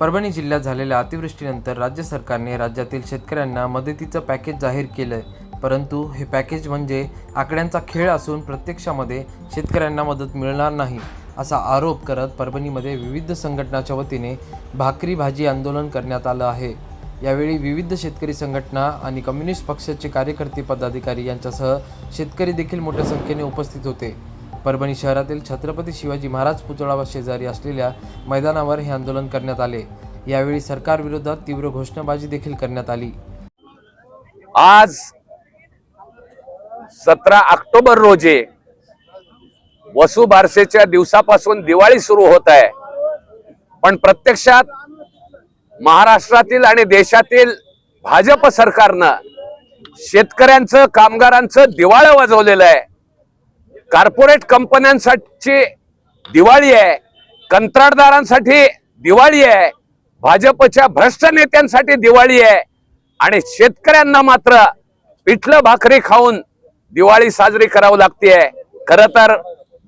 परभणी जिल्ह्यात झालेल्या अतिवृष्टीनंतर राज्य सरकारने राज्यातील शेतकऱ्यांना मदतीचं पॅकेज जाहीर केलंय. परंतु हे पॅकेज म्हणजे आकड्यांचा खेळ असून प्रत्यक्षामध्ये शेतकऱ्यांना मदत मिळणार नाही असा आरोप करत परभणीमध्ये विविध संघटनाच्या वतीने भाकरी भाजी आंदोलन करण्यात आलं आहे. यावेळी विविध शेतकरी संघटना आणि कम्युनिस्ट पक्षाचे कार्यकर्ते पदाधिकारी यांच्यासह शेतकरी देखील मोठ्या संख्येने उपस्थित होते. परभणी शहरातील छत्रपती शिवाजी महाराज पुतळा शेजारी असलेल्या मैदानावर हे आंदोलन करण्यात आले. यावेळी सरकारविरोधात तीव्र घोषणाबाजी देखील करण्यात आली. आज सतरा ऑक्टोबर रोजी वसु बारसेच्या दिवसापासून दिवाळी सुरू होत आहे. पण प्रत्यक्षात महाराष्ट्रातील आणि देशातील भाजप सरकारनं शेतकऱ्यांचं कामगारांचं दिवाळं वाजवलेलं आहे. कॉर्पोरेट कंपन्यांसाठी दिवाळी आहे कंत्राटदारांसाठी दिवाळी आहे भाजपच्या भ्रष्ट नेत्यांसाठी दिवाळी आहे आणि शेतकऱ्यांना मात्र पिठलं भाकरी खाऊन दिवाळी साजरी करावी लागते खर तर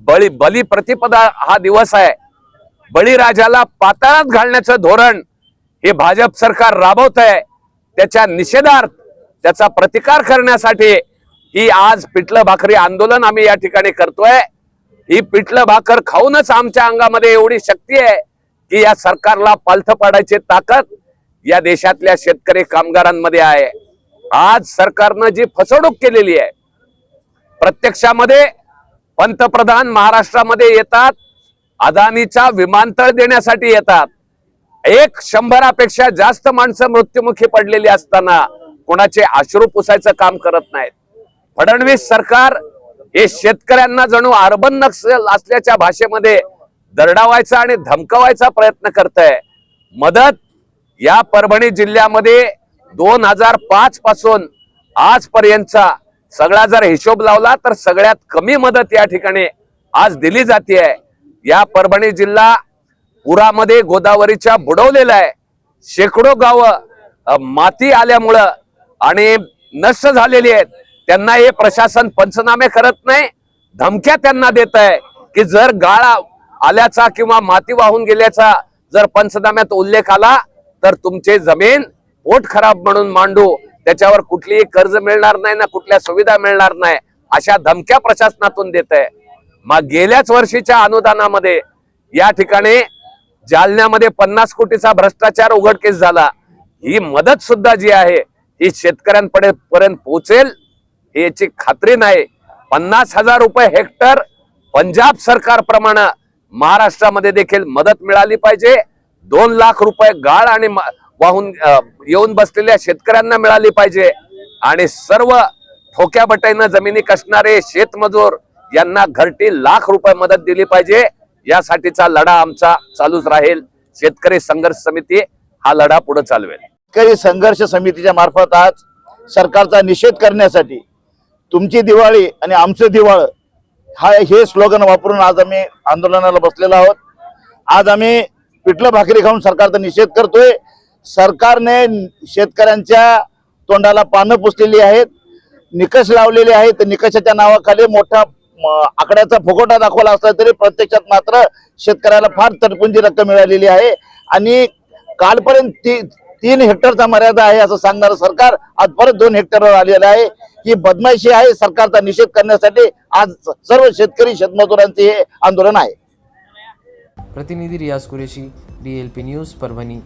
बळी बली प्रतिपदा हा दिवस आहे. बळीराजाला पाताळात घालण्याचं धोरण हे भाजप सरकार राबवत आहे त्याच्या निषेधार्थ त्याचा प्रतिकार करण्यासाठी ही आज पिठलं भाकरी आंदोलन आम्ही या ठिकाणी करतोय. ही पिठलं भाकर खाऊनच आमच्या अंगामध्ये एवढी शक्ती आहे की या सरकारला पालथ पाडायची ताकद या देशातल्या शेतकरी कामगारांमध्ये आहे. आज सरकारनं जी फसवणूक केलेली आहे प्रत्यक्षामध्ये पंतप्रधान महाराष्ट्रामध्ये येतात अदानीचा विमानतळ देण्यासाठी येतात. एक शंभरापेक्षा जास्त माणसं मृत्युमुखी पडलेली असताना कोणाचे अश्रू पुसायचं काम करत नाहीत. फडणवीस सरकार हे शेतकऱ्यांना जणू अर्बन नक्षल असल्याच्या भाषेमध्ये दरडावायचा आणि धमकवायचा प्रयत्न करत आहे मदत या परभणी जिल्ह्यामध्ये दोन हजार पाच पासून आजपर्यंतचा सगळा जर हिशोब लावला तर सगळ्यात कमी मदत या ठिकाणी आज दिली जाते आहे या परभणी जिल्हा पुरामध्ये गोदावरीच्या बुडवलेला आहे. शेकडो गावं माती आल्यामुळं आणि नष्ट झालेली आहेत. त्यांना हे प्रशासन पंचनामे करत नाही धमक्या त्यांना देत आहे की जर गाळा आल्याचा किंवा माती वाहून गेल्याचा जर पंचनाम्यात उल्लेख आला तर तुमचे जमीन पोट खराब म्हणून मांडू. त्याच्यावर कुठलीही कर्ज मिळणार नाही ना कुठल्या सुविधा मिळणार नाही अशा धमक्या प्रशासनातून देत आहे. मग गेल्याच वर्षीच्या अनुदानामध्ये या ठिकाणी जालन्यामध्ये पन्नास कोटीचा भ्रष्टाचार उघडकीस झाला. ही मदत सुद्धा जी आहे ही शेतकऱ्यांपर्यंत पर्यंत पोहोचेल याची खात्री नाही. पन्नास हजार रुपये हेक्टर पंजाब सरकारप्रमाणे महाराष्ट्रामध्ये देखील मदत मिळाली पाहिजे. दोन लाख रुपये गाळ आणि वाहून येऊन बसलेल्या शेतकऱ्यांना मिळाली पाहिजे. आणि सर्व ठोक्या बटाईनं जमिनी कसणारे शेतमजूर यांना घरटी लाख रुपये मदत दिली पाहिजे. यासाठीचा लढा आमचा चालूच राहील. शेतकरी संघर्ष समिती हा लढा पुढे चालवेल. शेतकरी संघर्ष समितीच्या मार्फत आज सरकारचा निषेध करण्यासाठी तुमची दिवाळी आणि आमचं दिवाळ हा हे स्लोगन वापरून आज आम्ही आंदोलनाला बसलेलो आहोत. आज आम्ही पिठलं भाकरी खाऊन सरकारचा निषेध करतोय. सरकारने शेतकऱ्यांच्या तोंडाला पानं पुसलेली आहेत. निकष लावलेले आहेत. निकषाच्या नावाखाली मोठा आकड्याचा फुगोटा दाखवला असला तरी प्रत्यक्षात मात्र शेतकऱ्याला फार तडपुंजी रक्कम मिळालेली आहे. आणि कालपर्यंत ती तीन हेक्टरचा मर्यादा आहे असं सांगणारं सरकार आज परत दोन हेक्टरवर आलेलं आहे. ही बदमाशी आहे सरकारचा निषेध करण्यासाठी आज सर्व शेतकरी शेतमजुरांचे हे आंदोलन आहे. प्रतिनिधी Riyaz Qureshi D L P news Parbhani.